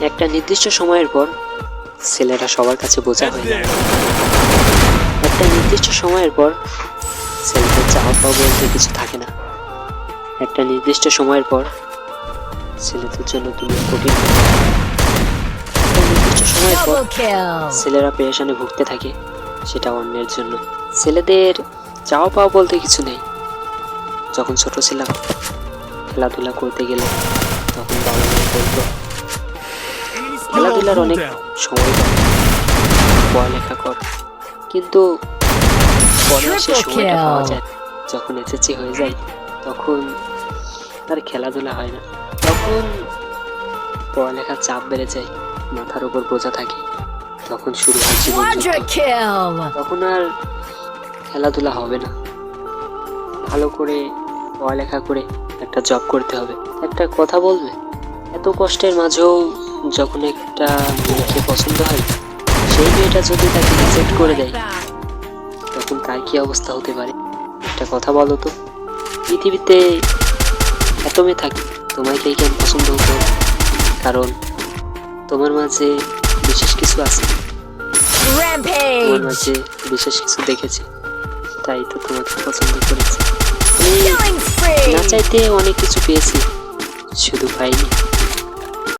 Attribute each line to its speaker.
Speaker 1: একটা নির্দিষ্ট সময়ের পর ছেলেরা সবার কাছে বোঝা হয়ে একটা নির্দিষ্ট সময়ের পর ছেলেদের চাওয়া পাওয়া বলতে কিছু থাকে না। একটা নির্দিষ্ট সময়ের পর ছেলেদের জন্য তুমি কঠিন। একটা নির্দিষ্ট সময়ের পর ছেলেরা পেরেশানে ভুগতে থাকে সেটা অন্যের জন্য। ছেলেদের চাওয়া পাওয়া বলতে কিছু নেই। যখন ছোট ছিলাম খেলাধুলা করতে গেলে তখন বাবা মা বলতো খেলাধুলার অনেক সময় পড়ালেখা কর। কিন্তু পরে সে সময়টা পাওয়া যায়। যখন এসএসসি হয়ে যায় তখন আর খেলাধুলা হয় না। তখন পড়ালেখার চাপ বেড়ে যায় মাথার উপর বোঝা থাকে। তখন শুরু হয় জীবন তখন আর খেলাধুলা হবে না। ভালো করে পড়ালেখা করে একটা জব করতে হবে। একটা কথা বলবে? এত কষ্টের মাঝেও যখন একটা মেয়েকে পছন্দ হয় সেই মেয়েটা যদি তাকে রিজেক্ট করে দেয় তখন কার কি অবস্থা হতে পারে? একটা কথা বলো তো। পৃথিবীতে এত মেয়ে থাকে তোমায় কে কেন পছন্দ হতো? কারণ তোমার মাঝে বিশেষ কিছু আছে। তোমার মাঝে বিশেষ কিছু দেখেছি। তাই তো তোমাকে পছন্দ করেছি। না চাইতে অনেক কিছু পেয়েছি। শুধু পাইনি।